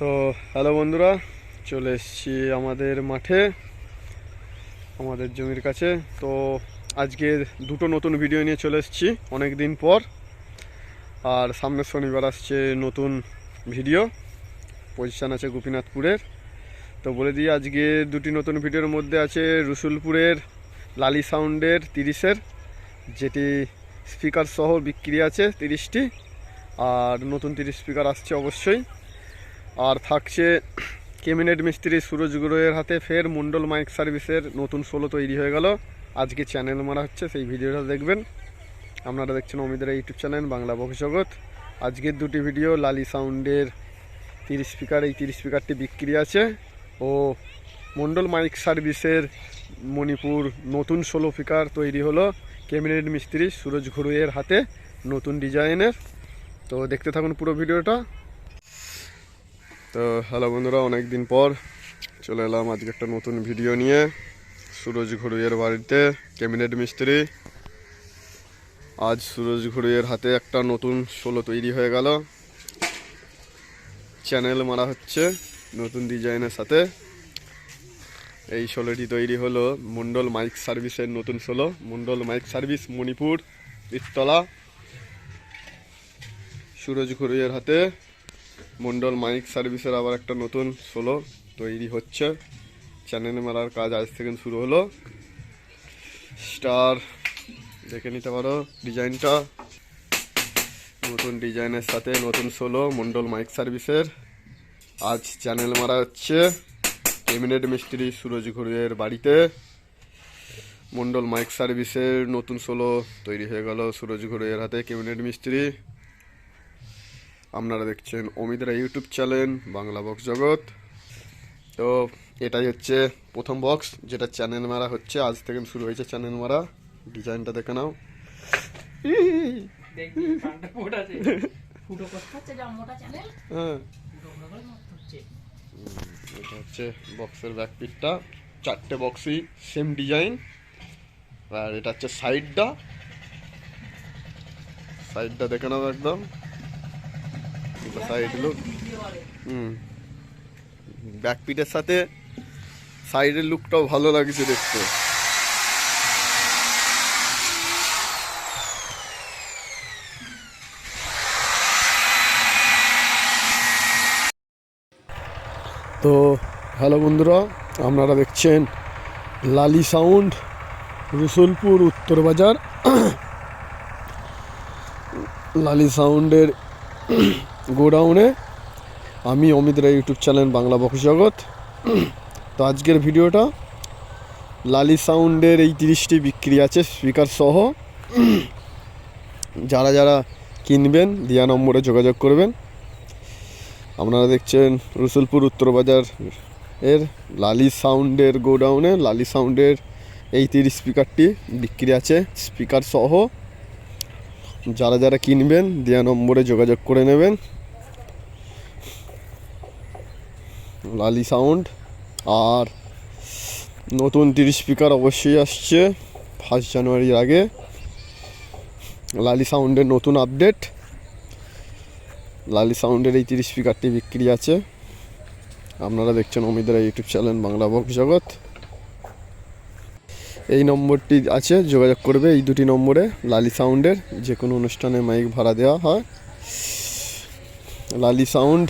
তো, হ্যালো বন্ধুরা, চলে এসেছি আমাদের মাঠে, আমাদের জমির কাছে। তো, আজকে দুটো নতুন ভিডিও নিয়ে চলে এসেছি অনেক দিন পর। আর সামনের শনিবার আসছে নতুন ভিডিও পজিশান আছে গোপীনাথপুরের। তো বলে দিই, আজকে দুটি নতুন ভিডিওর মধ্যে আছে রসুলপুরের লালি সাউন্ডের তিরিশের, যেটি স্পিকার সহ বিক্রি আছে তিরিশটি। আর নতুন তিরিশ স্পিকার আসছে অবশ্যই। আর থাকছে কেমিনেট মিস্ত্রি সুরজ গুরুয়ের হাতে ফের মন্ডল মাইক সার্ভিসের নতুন সোলো তৈরি হয়ে গেল। আজকে চ্যানেল মারা হচ্ছে, সেই ভিডিওটা দেখবেন। আপনারা দেখছেন অমিদের ইউটিউব চ্যানেল, বাংলা বকজগৎ আজকের দুটি ভিডিও, লালি সাউন্ডের তিরিশ স্পিকার এই তিরিশ স্পিকারটি বিক্রি আছে। ও মন্ডল মাইক সার্ভিসের মণিপুর নতুন সোলো স্পিকার তৈরি হলো কেমিনেট মিস্ত্রি সুরজ ঘুরুয়ের হাতে, নতুন ডিজাইনের। তো দেখতে থাকুন পুরো ভিডিওটা। তো হ্যালো বন্ধুরা অনেক দিন পর চলে এলাম আজকে একটা নতুন ভিডিও নিয়ে। সুরজ ঘুরুইয়ের বাড়িতে ক্যাবিনেট মিস্ত্রি। আজ সুরজ ঘুরুইয়ের হাতে একটা নতুন ষোলো তৈরি হয়ে গেল। চ্যানেল মারা হচ্ছে নতুন ডিজাইনের সাথে। এই ষোলোটি তৈরি হলো মন্ডল মাইক সার্ভিসের নতুন ষোলো। মন্ডল মাইক সার্ভিস মণিপুর ইস্তলা সুরজ ঘুরুইয়ের হাতে মন্ডল মাইক সার্ভিসের আবার একটা নতুন সোলো তৈরি হচ্ছে। চ্যানেল মারার কাজ আজ থেকে শুরু হলো। স্টার দেখে নিতে পারো ডিজাইনটা। নতুন ডিজাইনের সাথে নতুন সোলো মন্ডল মাইক সার্ভিসের আজ চ্যানেল মারা হচ্ছে কেমিনেট মিস্ত্রি সুরজ ঘুরিয়ের বাড়িতে। মন্ডল মাইক সার্ভিসের নতুন সোলো তৈরি হয়ে গেল সুরজ ঘুরিয়ের হাতে কেমিনেট মিস্ত্রি আপনারা দেখছেন অমিতরা YouTube channel Bangla box Jagat. তো এটাই হচ্ছে প্রথম বক্স যেটা চ্যানেল মারা হচ্ছে। আজ থেকে শুরু হয়েছে চ্যানেল মারা। ডিজাইনটা দেখে নাও। হ্যাঁ। এটা হচ্ছে বক্সের ব্যাক পিটটা চারটে বক্সই সেম ডিজাইন আর এটা হচ্ছে সাইডটা সাইডটা দেখে নাও একদম। সাইড লুক হুম। ব্যাক সাথে সাইডের লুকটাও ভালো লাগছে দেখতে। তো হ্যালো বন্ধুরা, আপনারা দেখছেন লালি সাউন্ড রসুলপুর উত্তর বাজার। লালি সাউন্ডের গোডাউনে। আমি অমিত রায় ইউটিউব চ্যানেল বাংলা জগৎ। তো আজকের ভিডিওটা লালি সাউন্ডের এই তিরিশটি বিক্রি আছে স্পিকার সহ। যারা যারা কিনবেন, দিয়া নম্বরে যোগাযোগ করবেন। আপনারা দেখছেন রসুলপুর উত্তর বাজার এর লালি সাউন্ডের গোডাউনে। লালি সাউন্ডের এই তিরিশ স্পিকারটি বিক্রি আছে স্পিকার সহ। যারা যারা কিনবেন দেওয়া নম্বরে যোগাযোগ করে নেবেন। লালি সাউন্ড আর নতুন তিরিশ স্পিকার অবশ্যই আসছে ফার্স্ট জানুয়ারির আগে। লালি সাউন্ডের নতুন আপডেট লালি সাউন্ডের এই তিরিশ স্পিকারটি বিক্রি আছে। আপনারা দেখছেন অমিতরা YouTube channel Bangla box Jagat. এই নম্বরটি আছে, যোগাযোগ করবে এই দুটি নম্বরে, লালি সাউন্ডের যে কোনো অনুষ্ঠানে মাইক ভাড়া দেওয়া হয়। লালি সাউন্ড